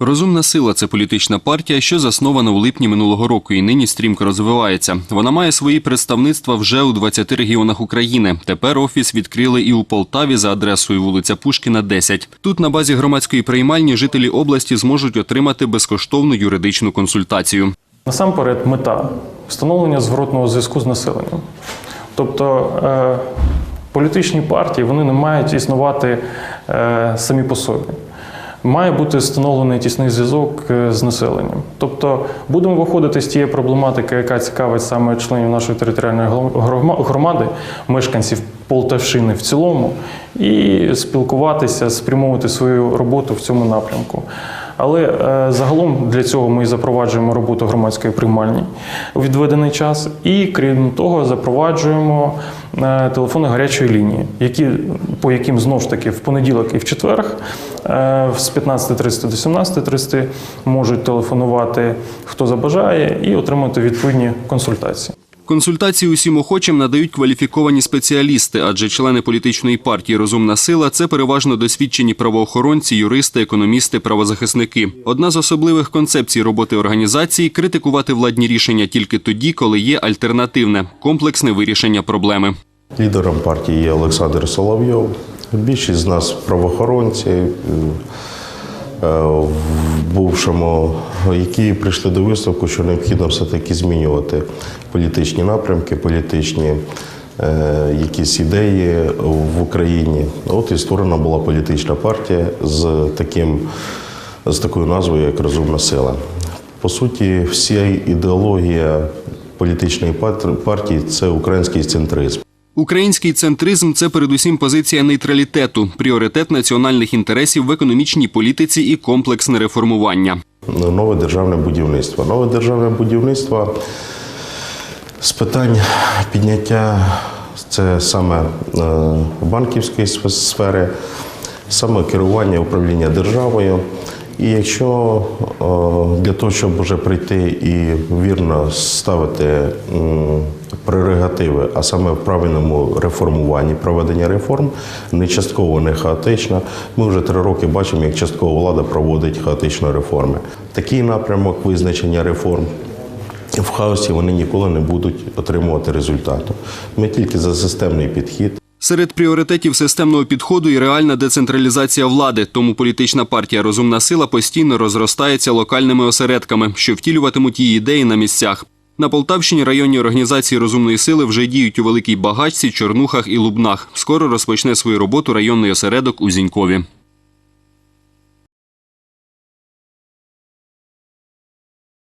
Розумна сила це політична партія, що заснована у липні минулого року і нині стрімко розвивається. Вона має свої представництва вже у 20 регіонах України. Тепер офіс відкрили і у Полтаві за адресою вулиця Пушкіна, 10. Тут на базі громадської приймальні жителі області зможуть отримати безкоштовну юридичну консультацію. Насамперед, мета встановлення зворотного зв'язку з населенням. Тобто е, політичні партії вони не мають існувати е, самі по собі. Має бути встановлений тісний зв'язок е, з населенням. Тобто будемо виходити з тієї проблематики, яка цікавить саме членів нашої територіальної грома- громади, мешканців Полтавщини в цілому, і спілкуватися, спрямовувати свою роботу в цьому напрямку. Але е, загалом для цього ми запроваджуємо роботу громадської приймальні у відведений час, і крім того, запроваджуємо е, телефони гарячої лінії, які по яким знову ж таки в понеділок і в четверг е, з 15.30 до 17.30 можуть телефонувати хто забажає і отримати відповідні консультації. Консультації усім охочим надають кваліфіковані спеціалісти, адже члени політичної партії Розумна сила це переважно досвідчені правоохоронці, юристи, економісти, правозахисники. Одна з особливих концепцій роботи організації критикувати владні рішення тільки тоді, коли є альтернативне комплексне вирішення проблеми. Лідером партії є Олександр Соловйов. Більшість з нас правоохоронці, е, в бувшому, які прийшли до висновку, що необхідно все-таки змінювати політичні напрямки, політичні е, якісь ідеї в Україні. От і створена була політична партія з таким з такою назвою, як Розумна сила. По суті, вся ідеологія політичної партії це український центризм. Український центризм це передусім позиція нейтралітету, пріоритет національних інтересів в економічній політиці і комплексне реформування. нове державне будівництво. Нове державне будівництво з питань підняття це саме е, банківської сфери, саме керування управління державою. І якщо е, для того, щоб вже прийти і вірно ставити м, прерогативи, а саме в правильному реформуванні, проведення реформ, не частково, не хаотично, ми вже три роки бачимо, як частково влада проводить хаотично реформи. Такий напрямок визначення реформ в хаосі вони ніколи не будуть отримувати результату. Ми тільки за системний підхід. Серед пріоритетів системного підходу і реальна децентралізація влади. Тому політична партія Розумна сила постійно розростається локальними осередками, що втілюватимуть її ідеї на місцях. На Полтавщині районні організації розумної сили вже діють у Великій Багачці, Чорнухах і Лубнах. Скоро розпочне свою роботу районний осередок у Зінькові.